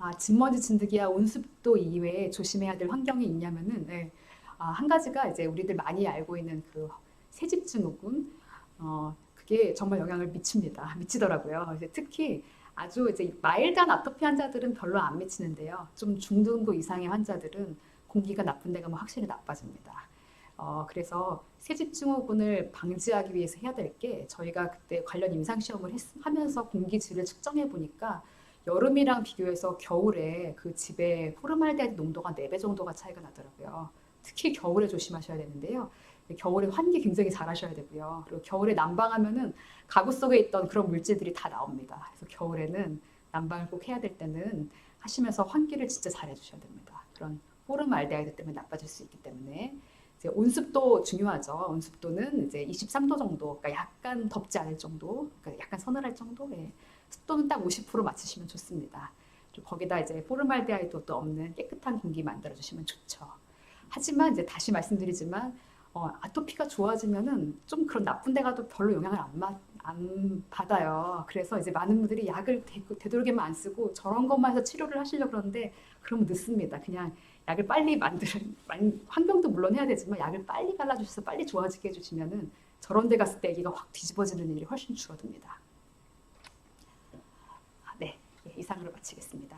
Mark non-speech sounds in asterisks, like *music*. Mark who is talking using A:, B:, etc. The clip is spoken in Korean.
A: 아, 진먼지 진드기와 온습도 이외에 조심해야 될 환경이 있냐면은 네. 아, 한 가지가 이제 우리들 많이 알고 있는 그 새집 증후군 어, 그게 정말 영향을 미칩니다. *laughs* 미치더라고요. 이제 특히 아주 이제 마일드한 아토피 환자들은 별로 안 미치는데요. 좀 중등도 이상의 환자들은 공기가 나쁜 데가 뭐 확실히 나빠집니다. 어, 그래서 새집 증후군을 방지하기 위해서 해야 될 게 저희가 그때 관련 임상 시험을 했- 하면서 공기질을 측정해 보니까 여름이랑 비교해서 겨울에 그 집에 포르말데하이드 농도가 4배 정도가 차이가 나더라고요. 특히 겨울에 조심하셔야 되는데요. 겨울에 환기 굉장히 잘 하셔야 되고요. 그리고 겨울에 난방하면은 가구 속에 있던 그런 물질들이 다 나옵니다. 그래서 겨울에는 난방을 꼭 해야 될 때는 하시면서 환기를 진짜 잘 해주셔야 됩니다. 그런 포름알데하이드 때문에 나빠질 수 있기 때문에 온습도 중요하죠. 온습도는 이제 23도 정도, 그러니까 약간 덥지 않을 정도, 그러니까 약간 서늘할 정도. 예. 습도는 딱 50% 맞추시면 좋습니다. 거기다 이제 포름알데하이드도 없는 깨끗한 공기 만들어 주시면 좋죠. 하지만 이제 다시 말씀드리지만 어, 아토피가 좋아지면은 좀 그런 나쁜 데 가도 별로 영향을 안, 마- 안 받아요. 그래서 이제 많은 분들이 약을 되, 되도록이면 안 쓰고 저런 것만 해서 치료를 하시려고 그러는데 그러면 늦습니다. 그냥 약을 빨리 만들, 만- 환경도 물론 해야 되지만 약을 빨리 갈라주셔서 빨리 좋아지게 해주시면은 저런 데 갔을 때 아기가 확 뒤집어지는 일이 훨씬 줄어듭니다. 아, 네, 예, 이상으로 마치겠습니다.